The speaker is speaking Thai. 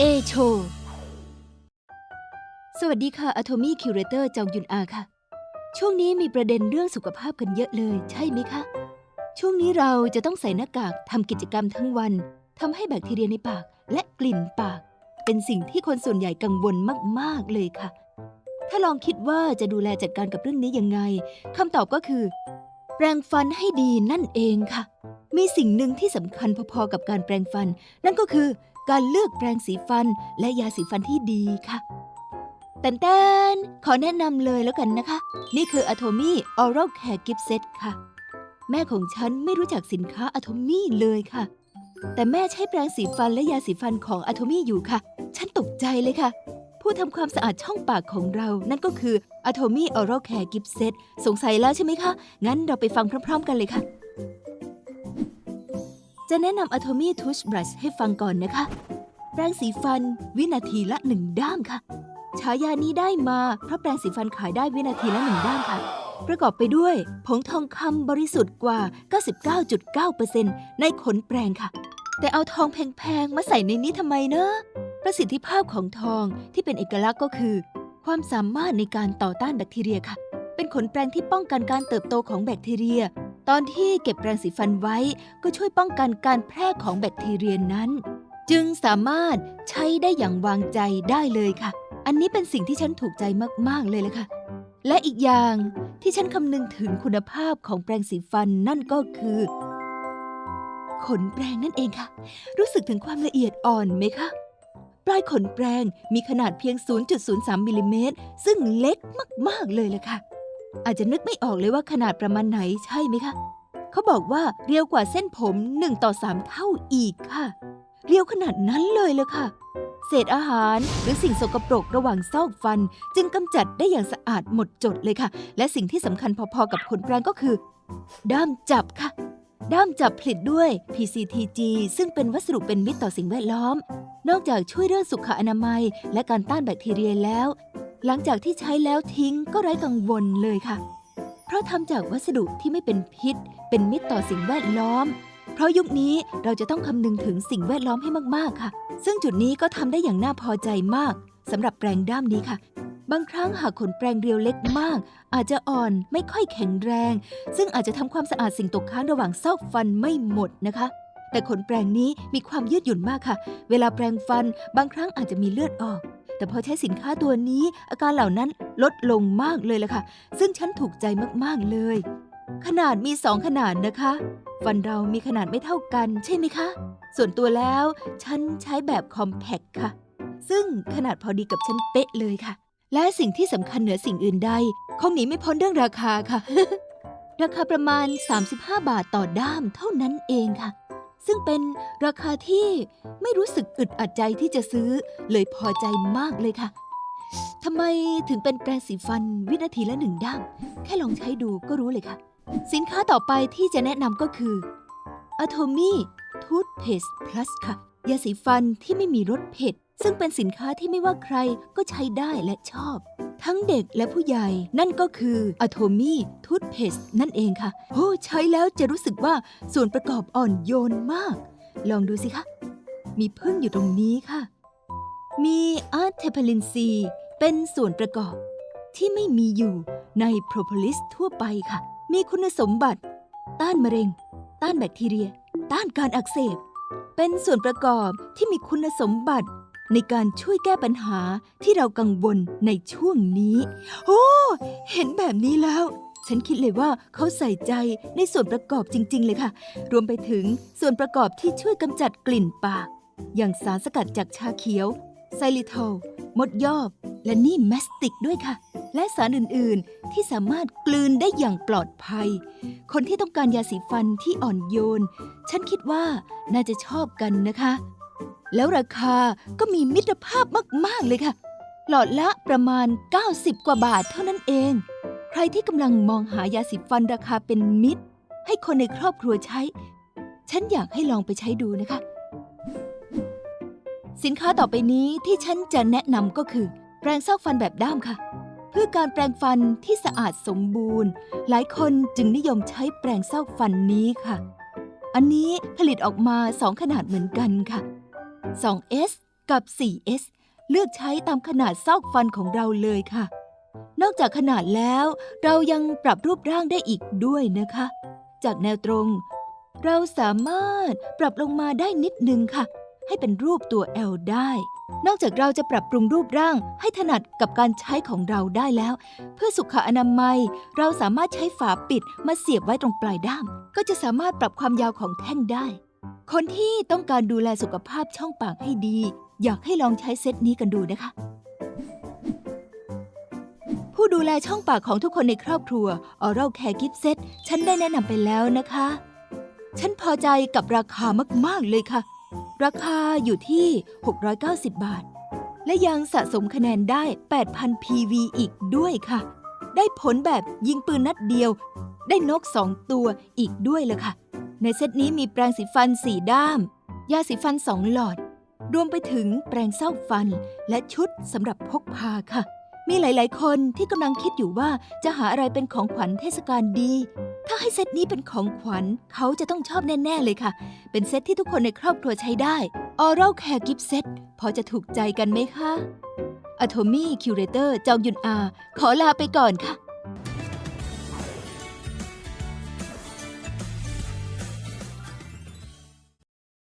A โช สวัสดีค่ะ Atomy Curator จองยุนอาค่ะ ช่วงนี้มีประเด็นเรื่องสุขภาพกันเยอะเลย ใช่ไหมคะ ช่วงนี้เราจะต้องใส่หน้ากากทำกิจกรรมทั้งวันทำให้แบคทีเรียในปากและกลิ่นปาก เป็นสิ่งที่คนส่วนใหญ่กังวลมาก ๆ เลยค่ะ ถ้าลองคิดว่าจะดูแลจัดการกับเรื่องนี้ยังไงคำตอบก็คือ แปรงฟันให้ดีนั่นเองค่ะ มีสิ่งหนึ่งที่สำคัญพอๆกับการแปรงฟัน นั่นก็คือ การเลือกแปรงสีฟันและยาสีฟันที่ดีค่ะแตนแตนขอแนะนำเลยแล้วกันนะคะ นี่คือ Atomy Oral Care Gift Set ค่ะ แม่ของฉันไม่รู้จักสินค้า Atomy เลยค่ะ แต่แม่ใช้แปรงสีฟันและยาสีฟันของ Atomy อยู่ค่ะ ฉันตกใจเลยค่ะ ผู้ทำความสะอาดช่องปากของเรา นั่นก็คือ Atomy Oral Care Gift Set สงสัยแล้วใช่ไหมคะ งั้นเราไปฟังพร้อม ๆ กันเลยค่ะ จะแนะนำ Atomy Toothbrush ให้ฟังก่อนนะคะ แปรงสีฟันวินาทีละหนึ่งด้ามค่ะ ฉายานี้ได้มาเพราะแปรงสีฟันขายได้วินาทีละหนึ่งด้ามค่ะ ประกอบไปด้วย ผงทองคำบริสุทธิ์กว่า 99.9%ในขนแปรงค่ะ แต่เอาทองแพงๆ มาใส่ในนี้ทำไมเนอะประสิทธิภาพของทองที่เป็นเอกลักษณ์ก็คือ ความสามารถในการต่อต้านแบคทีเรียค่ะ เป็นขนแปรงที่ป้องกันการเติบโตของแบคทีเรีย ตอนที่เก็บแปรงสีฟันไว้ก็ช่วยป้องกันการแพร่ของแบคทีเรียนั้น จึงสามารถใช้ได้อย่างวางใจได้เลยค่ะ อันนี้เป็นสิ่งที่ฉันถูกใจมาก ๆ เลยละค่ะ และอีกอย่างที่ฉันคำนึงถึงคุณภาพของแปรงสีฟันนั่นก็คือ ขนแปรงนั่นเองค่ะ รู้สึกถึงความละเอียดอ่อนไหมคะปลายขนแปรงมีขนาดเพียง 0.03มิลลิเมตรซึ่งเล็กมาก ๆ เลยละค่ะ อาจจะนึกไม่ออกเลยว่าขนาดประมาณไหนใช่ไหมคะ เขาบอกว่าเรียวกว่าเส้นผม1ต่อ3 เท่าอีกค่ะ เรียวขนาดนั้นเลยเลยค่ะ เศษอาหารหรือสิ่งสกปรกระหว่างซอกฟัน จึงกำจัดได้อย่างสะอาดหมดจดเลยค่ะ และสิ่งที่สำคัญพอๆกับขนแปรงก็คือ ด้ามจับค่ะ ด้ามจับผลิตด้วย PCTG ซึ่งเป็นวัสดุเป็นมิตรต่อสิ่งแวดล้อม นอกจากช่วยเรื่องสุขอนามัย และการต้านแบคทีเรียแล้ว หลังจากที่ใช้แล้วทิ้งก็ไร้กังวลเลยค่ะ เพราะทำจากวัสดุที่ไม่เป็นพิษ เป็นมิตรต่อสิ่งแวดล้อม เพราะยุคนี้เราจะต้องคำนึงถึงสิ่งแวดล้อมให้มากๆค่ะ ซึ่งจุดนี้ก็ทำได้อย่างน่าพอใจมากสำหรับแปรงด้ามนี้ค่ะ บางครั้งหากขนแปรงเรียวเล็กมาก อาจจะอ่อนไม่ค่อยแข็งแรง ซึ่งอาจจะทำความสะอาดสิ่งตกค้างระหว่างซอกฟันไม่หมดนะคะแต่ขนแปรงนี้มีความยืดหยุ่นมากค่ะ เวลาแปรงฟันบางครั้งอาจจะมีเลือดออก แต่พอใช้สินค้าตัวนี้อาการเหล่านั้นลดลงมากเลยละค่ะ ซึ่งฉันถูกใจมากๆเลย ขนาดมีสองขนาดนะคะ ฟันเรามีขนาดไม่เท่ากันใช่ไหมคะ ส่วนตัวแล้วฉันใช้แบบคอมแพคค่ะ ซึ่งขนาดพอดีกับฉันเป๊ะเลยค่ะ และสิ่งที่สำคัญเหนือสิ่งอื่นใดคงหนีไม่พ้นเรื่องราคาค่ะ ราคาประมาณ 35 บาทต่อด้ามเท่านั้นเองค่ะ ซึ่งเป็นราคาที่ไม่รู้สึกอึดอัดใจที่จะซื้อ เลยพอใจมากเลยค่ะทำไมถึงเป็นแปรงสีฟันวินาทีละหนึ่งด้ามแค่ลองใช้ดูก็รู้เลยค่ะ สินค้าต่อไปที่จะแนะนำก็คือ Atomy Toothpaste Plus ค่ะยาสีฟันที่ไม่มีรสเผ็ด ซึ่งเป็นสินค้าที่ไม่ว่าใครก็ใช้ได้และชอบทั้งเด็กและผู้ใหญ่ นั่นก็คือ Atomy Toothpaste นั่นเองค่ะโอ้ใช้แล้วจะรู้สึกว่าส่วนประกอบอ่อนโยนมาก ลองดูสิคะ มีพึ่งอยู่ตรงนี้ค่ะ มีอาร์เทพลินซีเป็นส่วนประกอบ ที่ไม่มีอยู่ในโพรโพลิสทั่วไปค่ะ มีคุณสมบัติ ต้านมะเร็ง ต้านแบคทีเรีย ต้านการอักเสบ เป็นส่วนประกอบที่มีคุณสมบัติ ในการช่วยแก้ปัญหาที่เรากังวลในช่วงนี้ โอ้ เห็นแบบนี้แล้ว ฉันคิดเลยว่าเขาใส่ใจในส่วนประกอบจริง ๆ เลยค่ะ รวมไปถึงส่วนประกอบที่ช่วยกำจัดกลิ่นปาก อย่างสารสกัดจากชาเขียว ไซลิโทลมดยอบ และนี่แมสติกด้วยค่ะ และสารอื่น ๆ ที่สามารถกลืนได้อย่างปลอดภัย คนที่ต้องการยาสีฟันที่อ่อนโยน ฉันคิดว่าน่าจะชอบกันนะคะ แล้วราคาก็มีมิตรภาพมาก ๆ เลยค่ะ หลอดละประมาณ 90 กว่าบาทเท่านั้นเอง ใครที่กำลังมองหายาสีฟันราคาเป็นมิตร ให้คนในครอบครัวใช้ ฉันอยากให้ลองไปใช้ดูนะคะ สินค้าต่อไปนี้ที่ฉันจะแนะนำก็คือ แปรงซอกฟันแบบด้ามค่ะ เพื่อการแปรงฟันที่สะอาดสมบูรณ์ หลายคนจึงนิยมใช้แปรงซอกฟันนี้ค่ะ อันนี้ผลิตออกมา2ขนาดเหมือนกันค่ะ 2S กับ 4S เลือกใช้ตามขนาดซอกฟันของเราเลยค่ะ นอกจากขนาดแล้ว เรายังปรับรูปร่างได้อีกด้วยนะคะ จากแนวตรง เราสามารถปรับลงมาได้นิดนึงค่ะ ให้เป็นรูปตัว L ได้ นอกจากเราจะปรับปรุงรูปร่างให้ถนัดกับการใช้ของเราได้แล้ว เพื่อสุขอนามัย เราสามารถใช้ฝาปิดมาเสียบไว้ตรงปลายด้าม ก็จะสามารถปรับความยาวของแท่งได้ คนที่ต้องการดูแลสุขภาพช่องปากให้ดี อยากให้ลองใช้เซตนี้กันดูนะคะ ผู้ดูแลช่องปากของทุกคนในครอบครัว Oral Care Gift Set ฉันได้แนะนำไปแล้วนะคะ ฉันพอใจกับราคามาก ๆ เลยค่ะ ราคาอยู่ที่ 690 บาท และยังสะสมคะแนนได้ 8,000 PV อีกด้วยค่ะ ได้ผลแบบยิงปืนนัดเดียว ได้นก2ตัวอีกด้วยเลยค่ะ ในเซตนี้มีแปรงสีฟัน4ด้าม ยาสีฟัน2หลอด รวมไปถึงแปรงเศร้าฟันและชุดสำหรับพกพาค่ะ มีหลาย ๆ คนที่กำลังคิดอยู่ว่าจะหาอะไรเป็นของขวัญเทศกาลดี ถ้าให้เซตนี้เป็นของขวัญเขาจะต้องชอบแน่ ๆ เลยค่ะ เป็นเซตที่ทุกคนในครอบครัวใช้ได้ Oral Care Gift Set พอจะถูกใจกันไหมคะ Atomy Curator จองยุนอา ขอลาไปก่อนค่ะ